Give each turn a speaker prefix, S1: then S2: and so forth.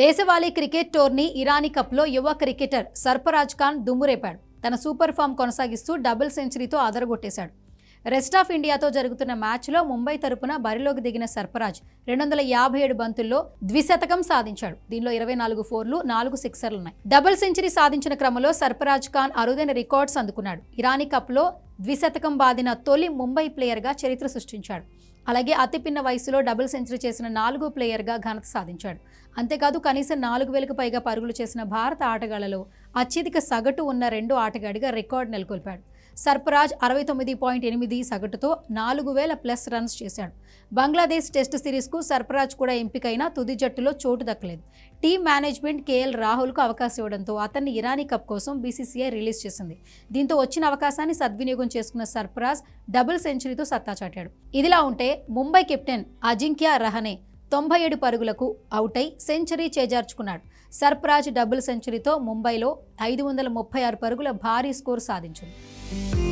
S1: దేశవాళీ cricket tourney Irani కప్లో యువ క్రికెటర్ సర్ఫరాజ్ ఖాన్ దుమ్మురేపాడు. తన సూపర్ ఫామ్ కొనసాగిస్తూ డబుల్ సెంచరీతో అదరగొట్టేశాడు. రెస్ట్ ఆఫ్ ఇండియాతో జరుగుతున్న మ్యాచ్లో ముంబై తరపున బరిలోకి దిగిన సర్ఫరాజ్ రెండు వందల యాభై ఏడు బంతుల్లో ద్విశతకం సాధించాడు. దీనిలో ఇరవై నాలుగు ఫోర్లు నాలుగు సిక్సర్లున్నాయి. డబుల్ సెంచరీ సాధించిన క్రమంలో సర్ఫరాజ్ ఖాన్ అరుదైన రికార్డ్స్ అందుకున్నాడు. ఇరానీ కప్లో ద్విశతకం బాదిన తొలి ముంబై ప్లేయర్గా చరిత్ర సృష్టించాడు. అలాగే అతిపిన్న వయసులో డబుల్ సెంచరీ చేసిన నాలుగో ప్లేయర్గా ఘనత సాధించాడు. అంతేకాదు కనీసం నాలుగు వేలకు పైగా పరుగులు చేసిన భారత ఆటగాళ్ళలో అత్యధిక సగటు ఉన్న రెండు ఆటగాడిగా రికార్డు నెలకొల్పాడు. సర్పరాజ్ అరవై తొమ్మిది పాయింట్ ఎనిమిది సగటుతో నాలుగు వేల ప్లస్ రన్స్ చేశాడు. బంగ్లాదేశ్ టెస్ట్ సిరీస్కు సర్ఫరాజ్ కూడా ఎంపికైన తుది జట్టులో చోటు దక్కలేదు. టీం మేనేజ్మెంట్ కేఎల్ రాహుల్కు అవకాశం ఇవ్వడంతో అతన్ని ఇరానీ కప్ కోసం బీసీసీఐ రిలీజ్ చేసింది. దీంతో వచ్చిన అవకాశాన్ని సద్వినియోగం చేసుకున్న సర్ఫరాజ్ డబుల్ సెంచరీతో సత్తా చాటాడు. ఇదిలా ఉంటే ముంబై కెప్టెన్ అజింక్య రహనే తొంభై ఏడు పరుగులకు అవుట్ అయి సెంచరీ చేజార్చుకున్నాడు. సర్ఫరాజ్ డబుల్ సెంచరీతో ముంబైలో ఐదు వందల ముప్పై ఆరు పరుగుల భారీ స్కోర్ సాధించింది. Thank you.